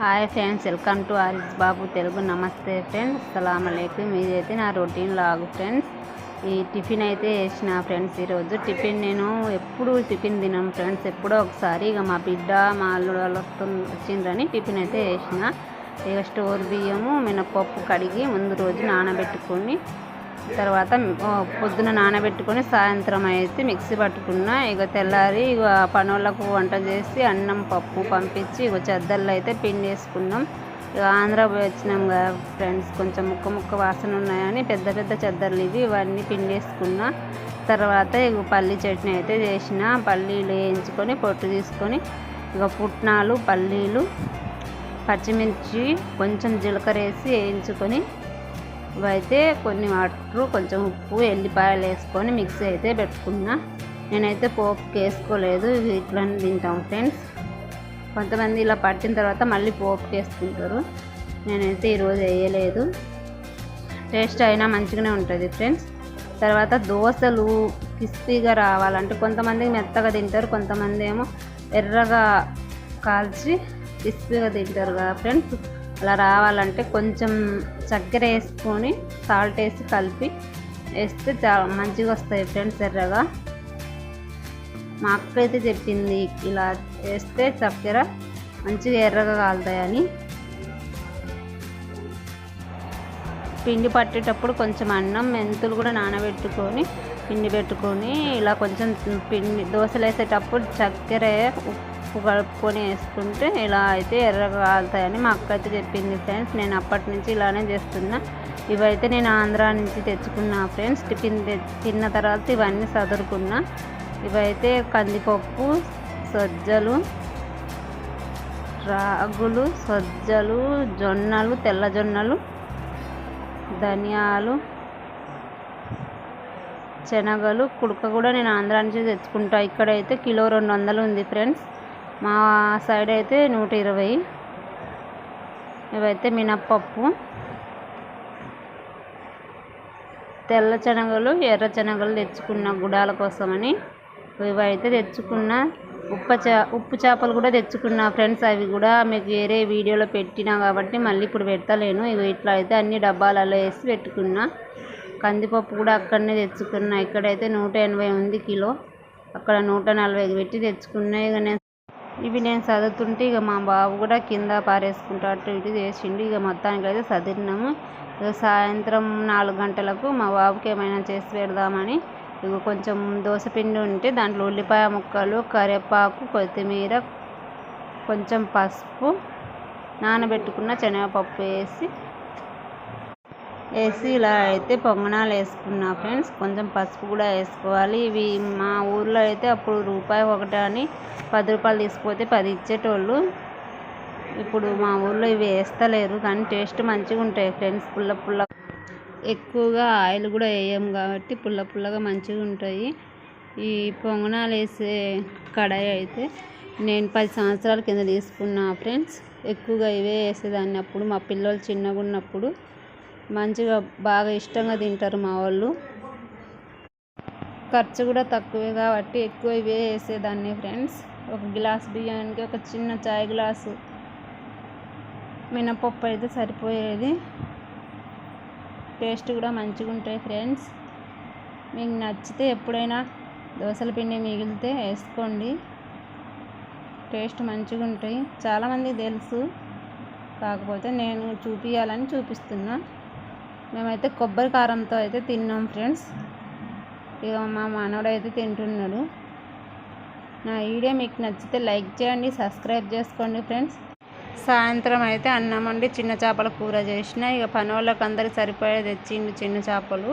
Hi friends welcome to Aris Babu Telugu. నమస్తే friends అస్సలం ఇదైతే నా రొటీన్ లాగు ఫ్రెండ్స్. ఈ టిఫిన్ అయితే వేసిన ఫ్రెండ్స్ ఈరోజు. టిఫిన్ నేను ఎప్పుడు టిఫిన్ తినను ఫ్రెండ్స్. ఎప్పుడో ఒకసారి ఇక మా బిడ్డ మా అల్లుడు వాళ్ళు వచ్చిండ్రని టిఫిన్ అయితే వేసిన ఇక స్టోర్ బియ్యము మినపప్పు కడిగి ముందు రోజు నానబెట్టుకొని తర్వాత పొద్దున నానబెట్టుకొని సాయంత్రం అయితే మిక్సీ పట్టుకున్న ఇక తెల్లారి ఇక పనోళ్ళకు వంట చేసి అన్నం పప్పు పంపించి ఇక చెద్దర్లు అయితే పిండి వేసుకున్నాం. ఇక ఆంధ్ర వచ్చినాం కదా ఫ్రెండ్స్ కొంచెం ముక్క ముక్క వాసన ఉన్నాయని పెద్ద పెద్ద చెద్దర్లు ఇవి ఇవన్నీ పిండి వేసుకున్నా. తర్వాత ఇక పల్లి చట్నీ అయితే చేసిన పల్లీలు వేయించుకొని పొట్టు తీసుకొని ఇక పుట్నాలు పల్లీలు పచ్చిమిర్చి కొంచెం జీలకర్ర వేసి వేయించుకొని ఇవైతే కొన్ని వాటర్ కొంచెం ఉప్పు ఎల్లిపాయలు వేసుకొని మిక్సీ అయితే పెట్టుకున్నా. నేనైతే పోపుకి వేసుకోలేదు ఇవి ఇట్లనే తింటాం ఫ్రెండ్స్. కొంతమంది ఇలా పట్టిన తర్వాత మళ్ళీ పోపుకి వేసుకుంటారు. నేనైతే ఈరోజు వేయలేదు. టేస్ట్ అయినా మంచిగానే ఉంటుంది ఫ్రెండ్స్. తర్వాత దోశలు క్రిస్పీగా రావాలంటే కొంతమంది మెత్తగా తింటారు కొంతమంది ఏమో ఎర్రగా కాల్చి క్రిస్పీగా తింటారు కదా ఫ్రెండ్స్. అలా రావాలంటే కొంచెం చక్కెర వేసుకొని సాల్ట్ వేసి కలిపి వేస్తే చాలా మంచిగా వస్తాయి ఫ్రెండ్స్ ఎర్రగా. మా అక్క అయితే చెప్పింది ఇలా వేస్తే చక్కెర మంచిగా ఎర్రగా కాలుతాయని. పిండి పట్టేటప్పుడు కొంచెం అన్నం మెంతులు కూడా నానబెట్టుకొని పిండి పెట్టుకొని ఇలా కొంచెం పిండి దోశలు వేసేటప్పుడు చక్కెర ఉప్పు కలుపుకొని వేసుకుంటే ఇలా అయితే ఎర్రగా కాలుతాయని మా అక్క అయితే చెప్పింది ఫ్రెండ్స్. నేను అప్పటి నుంచి ఇలానే చేస్తున్నా. ఇవైతే నేను ఆంధ్రా నుంచి తెచ్చుకున్నా ఫ్రెండ్స్. టిఫిన్ తిన్న తర్వాత ఇవన్నీ సదురుకున్నా. ఇవైతే కందిపప్పు సజ్జలు రాగులు సజ్జలు జొన్నలు తెల్ల జొన్నలు ధనియాలు శనగలు కుడక కూడా నేను ఆంధ్ర నుంచి తెచ్చుకుంటా. ఇక్కడైతే కిలో రెండు వందలు ఉంది ఫ్రెండ్స్. మా సైడ్ అయితే నూట ఇరవై. ఇవైతే మినప్పప్పు. తెల్ల శనగలు ఎర్ర శనగలు తెచ్చుకున్న గుడాల కోసమని ఇవైతే తెచ్చుకున్న ఉప్ప చా ఉప్పు చేపలు కూడా తెచ్చుకున్న ఫ్రెండ్స్. అవి కూడా మీకు వేరే వీడియోలో పెట్టినా కాబట్టి మళ్ళీ ఇప్పుడు పెడతలేను. ఇవి ఇట్లా అయితే అన్ని డబ్బాలలో వేసి పెట్టుకున్నా. కందిపప్పు కూడా అక్కడనే తెచ్చుకున్నా. ఇక్కడైతే నూట ఎనభై ఉంది కిలో. అక్కడ నూట నలభై పెట్టి తెచ్చుకున్నా. ఇక నేను ఇవి నేను చదువుతుంటే ఇక మా బాబు కూడా కింద పారేసుకుంటా అటు ఇటు చేసిండు. ఇక మొత్తానికి అయితే చదివినాము ఇక సాయంత్రం నాలుగు గంటలకు మా బాబుకి ఏమైనా చేసి పెడదామని ఇక కొంచెం దోసపిండి ఉంటే దాంట్లో ఉల్లిపాయ ముక్కలు కరివేపాకు కొత్తిమీర కొంచెం పసుపు నానబెట్టుకున్న శనగపప్పు వేసి వేసి ఇలా అయితే పొంగనాలు వేసుకున్నా ఫ్రెండ్స్. కొంచెం పసుపు కూడా వేసుకోవాలి. ఇవి మా ఊర్లో అయితే అప్పుడు రూపాయి ఒకటి అని పది రూపాయలు తీసుకుపోతే పది ఇచ్చేటోళ్ళు. ఇప్పుడు మా ఊళ్ళో ఇవి వేస్తలేరు కానీ టేస్ట్ మంచిగా ఉంటాయి ఫ్రెండ్స్ పుల్ల పుల్ల. ఎక్కువగా ఆయిల్ కూడా వేయం కాబట్టి పుల్ల పుల్లగా మంచిగా ఉంటాయి. ఈ పొంగనాలు వేసే కడాయి అయితే నేను పది సంవత్సరాల కింద తీసుకున్నా ఫ్రెండ్స్. ఎక్కువగా ఇవే వేసేదాన్ని అప్పుడు మా పిల్లలు చిన్నగా ఉన్నప్పుడు. మంచిగా బాగా ఇష్టంగా తింటారు మా వాళ్ళు. ఖర్చు కూడా తక్కువే కాబట్టి ఎక్కువ ఇవే వేసేదాన్ని ఫ్రెండ్స్. ఒక గ్లాస్ బియ్యానికి ఒక చిన్న చాయ్ గ్లాసు. మినపప్పు అయితే సరిపోయేది. టేస్ట్ కూడా మంచిగా ఉంటాయి ఫ్రెండ్స్. మీకు నచ్చితే ఎప్పుడైనా దోశల పిండి మిగిలితే వేసుకోండి. టేస్ట్ మంచిగా ఉంటాయి. చాలామందికి తెలుసు. కాకపోతే నేను చూపించాలని చూపిస్తున్నా. మేమైతే కొబ్బరి కారంతో అయితే తిన్నాం ఫ్రెండ్స్. ఇక మా మనవడు అయితే తింటున్నాడు. నా వీడియో మీకు నచ్చితే లైక్ చేయండి సబ్స్క్రైబ్ చేసుకోండి ఫ్రెండ్స్. సాయంత్రం అయితే అన్నం వండి చిన్న చేపల కూర చేసిన. ఇక పని వాళ్ళకి అందరికి సరిపోయే తెచ్చిండు చిన్న చేపలు.